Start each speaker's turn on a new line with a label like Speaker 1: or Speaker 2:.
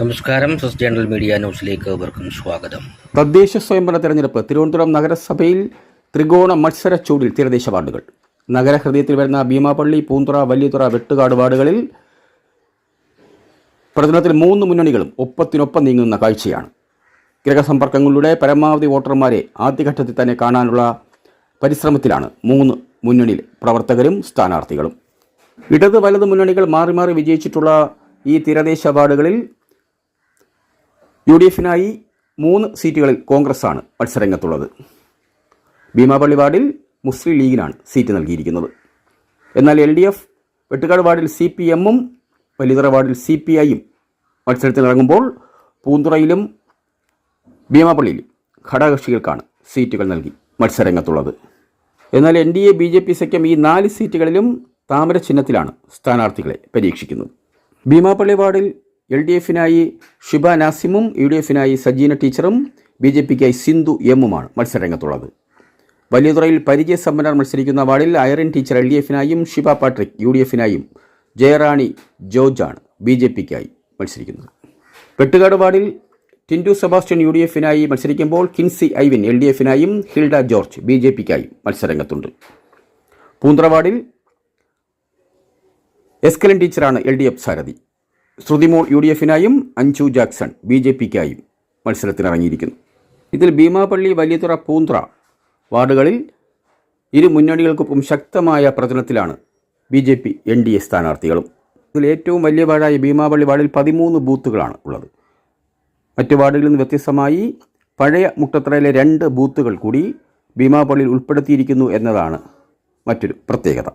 Speaker 1: നമസ്കാരം. സസ് journal media ന്യൂസിലേക്ക് അവർക്കും സ്വാഗതം.
Speaker 2: തദ്ദേശ സ്വയംഭരണ തെരഞ്ഞെടുപ്പ് തിരുവനന്തപുരം നഗരസഭയിൽ ത്രികോണ മത്സര ചൂടിൽ തീരദേശ വാർഡുകൾ. നഗരഹൃദയത്തിൽ വരുന്ന ഭീമാപള്ളി പൂന്തുറ വലിയതുറ വെട്ടുകാട് വാർഡുകളിൽ പ്രചരണത്തിൽ മൂന്ന് മുന്നണികളും ഒപ്പത്തിനൊപ്പം നീങ്ങുന്ന കാഴ്ചയാണ്. ഗ്രഹസമ്പർക്കങ്ങളിലൂടെ പരമാവധി വോട്ടർമാരെ ആദ്യഘട്ടത്തിൽ തന്നെ കാണാനുള്ള പരിശ്രമത്തിലാണ് മൂന്ന് മുന്നണിയിൽ പ്രവർത്തകരും സ്ഥാനാർത്ഥികളും. ഇടത് വലത് മുന്നണികൾ മാറി മാറി വിജയിച്ചിട്ടുള്ള ഈ തീരദേശ വാർഡുകളിൽ യു ഡി എഫിനായി മൂന്ന് സീറ്റുകളിൽ കോൺഗ്രസ്സാണ് മത്സരരംഗത്തുള്ളത്. ഭീമാപള്ളി വാർഡിൽ മുസ്ലിം ലീഗിനാണ് സീറ്റ് നൽകിയിരിക്കുന്നത്. എന്നാൽ എൽ ഡി എഫ് വെട്ടുകാട് വാർഡിൽ സി പി എമ്മും വലിയതറ വാർഡിൽ സി പി ഐയും മത്സരത്തിനിറങ്ങുമ്പോൾ പൂന്തുറയിലും ഭീമാപള്ളിയിലും ഘടകകക്ഷികൾക്കാണ് സീറ്റുകൾ നൽകി മത്സരരംഗത്തുള്ളത്. എന്നാൽ N D A B J P സഖ്യം ഈ നാല് സീറ്റുകളിലും താമര ചിഹ്നത്തിലാണ് സ്ഥാനാർത്ഥികളെ പരീക്ഷിക്കുന്നത്. ഭീമാപള്ളി വാർഡിൽ എൽ ഡി എഫിനായി ഷിബ നാസിമും യു ഡി എഫിനായി സജീന ടീച്ചറും ബി ജെ പിക്കായി സിന്ധു എമ്മുമാണ് മത്സരരംഗത്തുള്ളത്. വലിയതുറയിൽ പരിചയസമ്പന്നർ മത്സരിക്കുന്ന വാർഡിൽ ഐറിൻ ടീച്ചർ എൽ ഡി എഫിനായും ഷിബ പാട്രിക് യു ഡി എഫിനായും ജയറാണി ജോർജാണ് ബി ജെ പിക്കായി മത്സരിക്കുന്നത്. വെട്ടുകാട് വാർഡിൽ ടിൻഡു സെബാസ്റ്റ്യൻ യു ഡി എഫിനായി മത്സരിക്കുമ്പോൾ കിൻസി ഐവിൻ എൽ ഡി എഫിനായും ഹിൽഡ ജോർജ് ബി ജെ പിക്കായി മത്സരരംഗത്തുണ്ട്. പൂന്ത്രവാടിൽ എസ്കലൻ ടീച്ചറാണ് എൽ ഡി എഫ് സാരഥി. ശ്രുതിമോൾ യു ഡി എഫിനായും അഞ്ചു ജാക്സൺ ബി ജെ പിക്കായും മത്സരത്തിനിറങ്ങിയിരിക്കുന്നു. ഇതിൽ ഭീമാപള്ളി വലിയതുറ പൂന്ത്ര വാർഡുകളിൽ ഇരു മുന്നണികൾക്കൊപ്പം ശക്തമായ പ്രചരണത്തിലാണ് B J P N D A സ്ഥാനാർത്ഥികളും. ഇതിൽ ഏറ്റവും വലിയ വാർഡായ ഭീമാപള്ളി വാർഡിൽ പതിമൂന്ന് ബൂത്തുകളാണ് ഉള്ളത്. മറ്റു വാർഡുകളിൽ നിന്ന് വ്യത്യസ്തമായി പഴയ മുട്ടത്രയിലെ രണ്ട് ബൂത്തുകൾ കൂടി ഭീമാപള്ളിയിൽ ഉൾപ്പെടുത്തിയിരിക്കുന്നു എന്നതാണ് മറ്റൊരു പ്രത്യേകത.